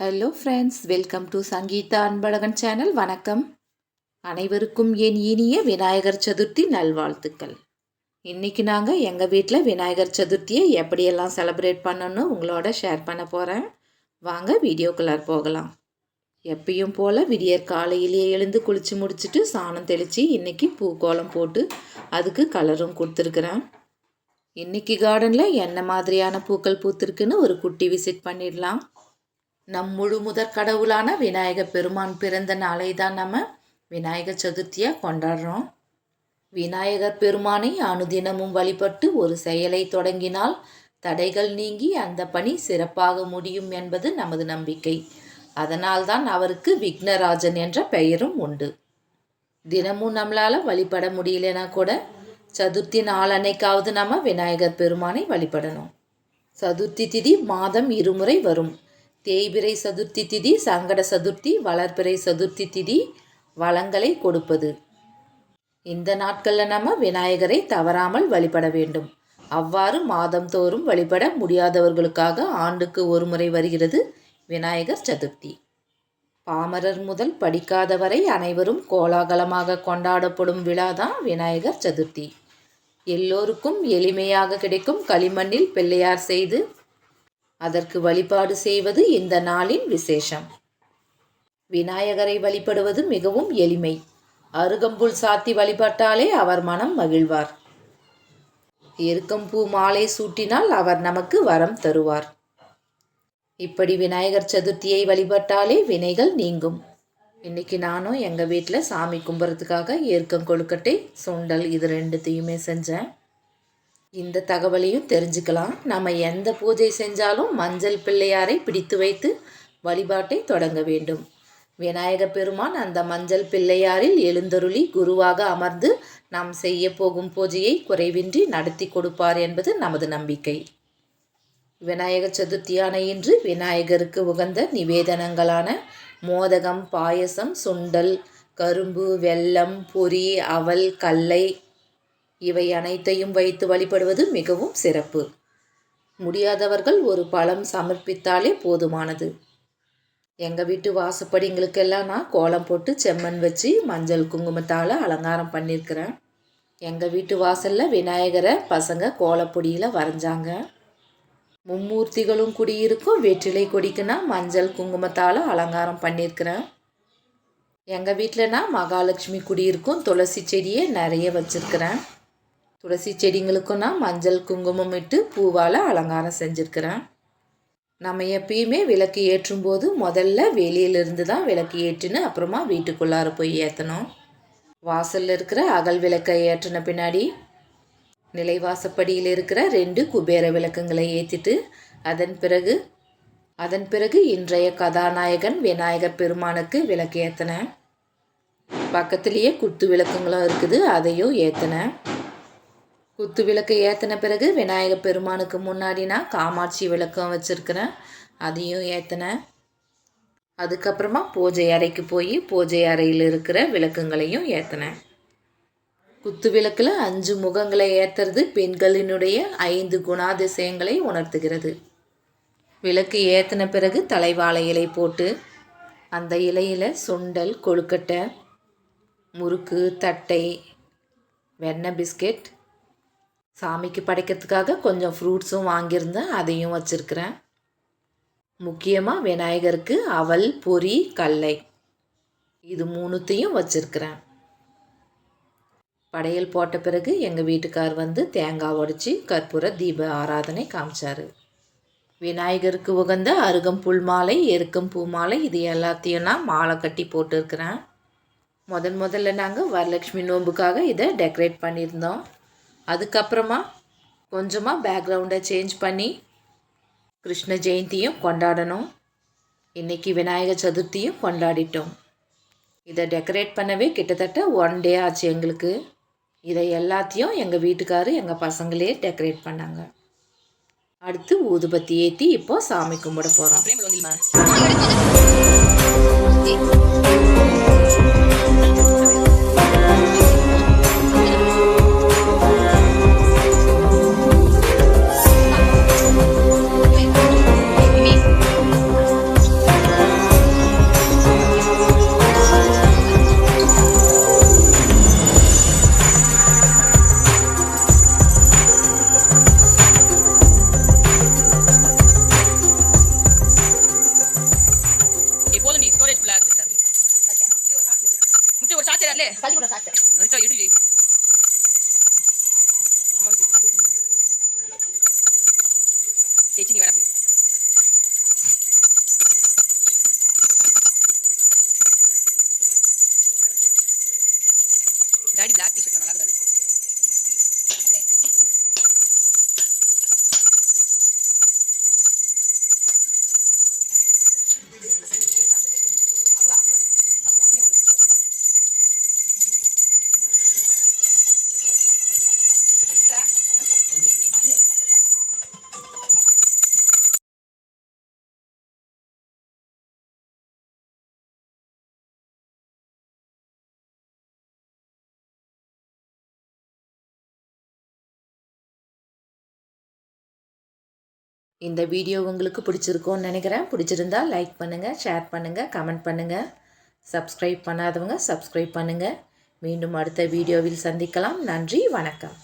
Hello friends welcome to Sangeetha Anbazhagan channel வணக்கம். அனைவருக்கும் என் இனிய விநாயகர் சதுர்த்தி நல்வாழ்த்துக்கள். இன்றைக்கி நாங்கள் எங்கள் வீட்டில் விநாயகர் சதுர்த்தியை எப்படியெல்லாம் செலப்ரேட் பண்ணணும்னு உங்களோட ஷேர் பண்ண போகிறேன் வாங்க வீடியோக்குள்ளார் போகலாம். எப்பயும் போல் விடியற் காலையிலேயே எழுந்து குளித்து முடிச்சுட்டு சாணம் தெளித்து இன்றைக்கி பூக்கோலம் போட்டு அதுக்கு கலரும் கொடுத்துருக்குறேன். இன்றைக்கி கார்டனில் என்ன மாதிரியான பூக்கள் பூத்திருக்குன்னு ஒரு குட்டி விசிட் பண்ணிடலாம். நம் முழு முதற் கடவுளான விநாயக பெருமான் பிறந்த நாளை தான் நம்ம விநாயகர் சதுர்த்தியாக கொண்டாடுறோம். விநாயகர் பெருமானை அனுதினமும் வழிபட்டு ஒரு செயலை தொடங்கினால் தடைகள் நீங்கி அந்த பணி சிறப்பாக முடியும் என்பது நமது நம்பிக்கை. அதனால்தான் அவருக்கு விக்னராஜன் என்ற பெயரும் உண்டு. தினமும் நம்மளால் வழிபட முடியலனா கூட சதுர்த்தி நாளன்னைக்காவது நம்ம விநாயகர் பெருமானை வழிபடணும். சதுர்த்தி திதி மாதம் இருமுறை வரும். தேய்பிரை சதுர்த்தி திதி சங்கட சதுர்த்தி வளர்பிறை சதுர்த்தி திதி வளங்களை கொடுப்பது. இந்த நாட்களில் நம்ம விநாயகரை தவறாமல் வழிபட வேண்டும். அவ்வாறு மாதம் தோறும் வழிபட முடியாதவர்களுக்காக ஆண்டுக்கு ஒரு முறை வருகிறது விநாயகர் சதுர்த்தி. பாமரர் முதல் படிக்காதவரை அனைவரும் கோலாகலமாக கொண்டாடப்படும் விழா தான் விநாயகர் சதுர்த்தி. எல்லோருக்கும் எளிமையாக கிடைக்கும் களிமண்ணில் பிள்ளையார் செய்து அதற்கு வழிபாடு செய்வது இந்த நாளின் விசேஷம். விநாயகரை வழிபடுவது மிகவும் எளிமை. அருகம்புல் சாத்தி வழிபட்டாலே அவர் மனம் மகிழ்வார். எருக்கம்பூ மாலை சூட்டினால் அவர் நமக்கு வரம் தருவார். இப்படி விநாயகர் சதுர்த்தியை வழிபட்டாலே வினைகள் நீங்கும். இன்னைக்கு நானும் எங்கள் வீட்டில் சாமி கும்புறதுக்காக ஏற்கம் கொழுக்கட்டை சுண்டல் இது ரெண்டுத்தையுமே செஞ்சேன். இந்த தகவலையும் தெரிஞ்சுக்கலாம். நம்ம எந்த பூஜை செஞ்சாலும் மஞ்சள் பிள்ளையாரை பிடித்து வைத்து வழிபாட்டை தொடங்க வேண்டும். விநாயக பெருமான் அந்த மஞ்சள் பிள்ளையாரில் எழுந்தருளி குருவாக அமர்ந்து நாம் செய்ய போகும் பூஜையை குறைவின்றி நடத்தி கொடுப்பார் என்பது நமது நம்பிக்கை. விநாயகர் சதுர்த்தியான இன்று விநாயகருக்கு உகந்த நிவேதனங்களான மோதகம் பாயசம் சுண்டல் கரும்பு வெல்லம் பொரி அவல் கல்லை இவை அனைத்தையும் வைத்து வழிபடுவது மிகவும் சிறப்பு. முடியாதவர்கள் ஒரு பழம் சமர்ப்பித்தாலே போதுமானது. எங்கள் வீட்டு வாசப்படிங்களுக்கெல்லாம் நான் கோலம் போட்டு செம்மண் வச்சு மஞ்சள் குங்குமத்தால் அலங்காரம் பண்ணியிருக்கிறேன் எங்கள் வீட்டு வாசலில் விநாயகரை பசங்க கோலப்பொடியில் வரைஞ்சாங்க. மும்மூர்த்திகளும் குடியிருக்கும் வெற்றிலை கொடிக்குன்னா மஞ்சள் குங்குமத்தால் அலங்காரம் பண்ணியிருக்கிறேன் எங்கள் வீட்டில் நான் மகாலட்சுமி குடியிருக்கும் துளசி செடியை நிறைய வச்சுருக்கிறேன். துளசி செடிங்களுக்கும் நான் மஞ்சள் குங்குமம் இட்டு பூவால் அலங்காரம் செஞ்சுருக்கிறேன். நம்ம எப்பயுமே விளக்கு ஏற்றும் போது முதல்ல வெளியிலிருந்து தான் விளக்கு ஏற்றினு அப்புறமா வீட்டுக்குள்ளார போய் ஏற்றணும் வாசலில் இருக்கிற அகல் விளக்கை ஏற்றின பின்னாடி நிலைவாசப்படியில் இருக்கிற ரெண்டு குபேர விளக்குங்களை ஏற்றிட்டு அதன் பிறகு அதன் பிறகு இன்றைய கதாநாயகன் விநாயகர் பெருமானுக்கு விளக்கு ஏற்றினேன் பக்கத்துலேயே குத்து விளக்குங்களும் இருக்குது அதையும் ஏற்றினேன் குத்து விளக்கு ஏற்றின பிறகு விநாயகர் பெருமானுக்கு முன்னாடி நான் காமாட்சி விளக்கம் வச்சுருக்கிறேன். அதையும் ஏற்றினேன் அதுக்கப்புறமா பூஜை அறைக்கு போய் பூஜை அறையில் இருக்கிற விளக்குங்களையும் ஏற்றினேன் குத்து விளக்கில் அஞ்சு முகங்களை ஏற்றுறது பெண்களினுடைய ஐந்து குணாதிசயங்களை உணர்த்துகிறது. விளக்கு ஏற்றின பிறகு தலைவாழை இலை போட்டு அந்த இலையில் சுண்டல் கொழுக்கட்டை முறுக்கு தட்டை வெண்ணெய் பிஸ்கெட் சாமிக்கு படைக்கிறதுக்காக கொஞ்சம் ஃப்ரூட்ஸும் வாங்கியிருந்தேன் அதையும் வச்சுருக்கிறேன். முக்கியமாக விநாயகருக்கு அவல் பொறி கல்லை. இது மூணுத்தையும் வச்சுருக்கிறேன். படையல் போட்ட பிறகு எங்கள் வீட்டுக்கார் வந்து தேங்காய் உடச்சி கற்பூர தீப ஆராதனை காமிச்சார். விநாயகருக்கு உகந்த அருகம்புல் மாலை எருக்கம் பூ மாலை இது எல்லாத்தையும் நான் மாலை கட்டி போட்டுருக்கிறேன். முதன் முதல்ல நாங்கள் வரலட்சுமி நோம்புக்காக இதை டெக்கரேட் பண்ணியிருந்தோம். அதுக்கப்புறமா கொஞ்சமாக பேக்ரவுண்டை சேஞ்ச் பண்ணி கிருஷ்ண ஜெயந்தியும் கொண்டாடணும். இன்றைக்கி விநாயகர் சதுர்த்தியும் கொண்டாடிட்டோம். இதை டெக்கரேட் பண்ணவே கிட்டத்தட்ட ஒன் டே ஆச்சு எங்களுக்கு. இதை எல்லாத்தையும் எங்கள் வீட்டுக்காரு எங்கள் பசங்களே டெக்கரேட் பண்ணாங்க. அடுத்து ஊதுபத்தி ஏற்றி இப்போ சாமி கும்பிட போகிறோம் பிளாக் டிஷர்ட் நல்லா இந்த வீடியோ உங்களுக்கு பிடிச்சிருக்கோன்னு நினைக்கிறேன். பிடிச்சிருந்தா லைக் பண்ணுங்கள் ஷேர் பண்ணுங்கள் கமெண்ட் பண்ணுங்கள் சப்ஸ்கிரைப் பண்ணாதவங்க சப்ஸ்கிரைப் பண்ணுங்கள் மீண்டும் அடுத்த வீடியோவில் சந்திக்கலாம். நன்றி வணக்கம்.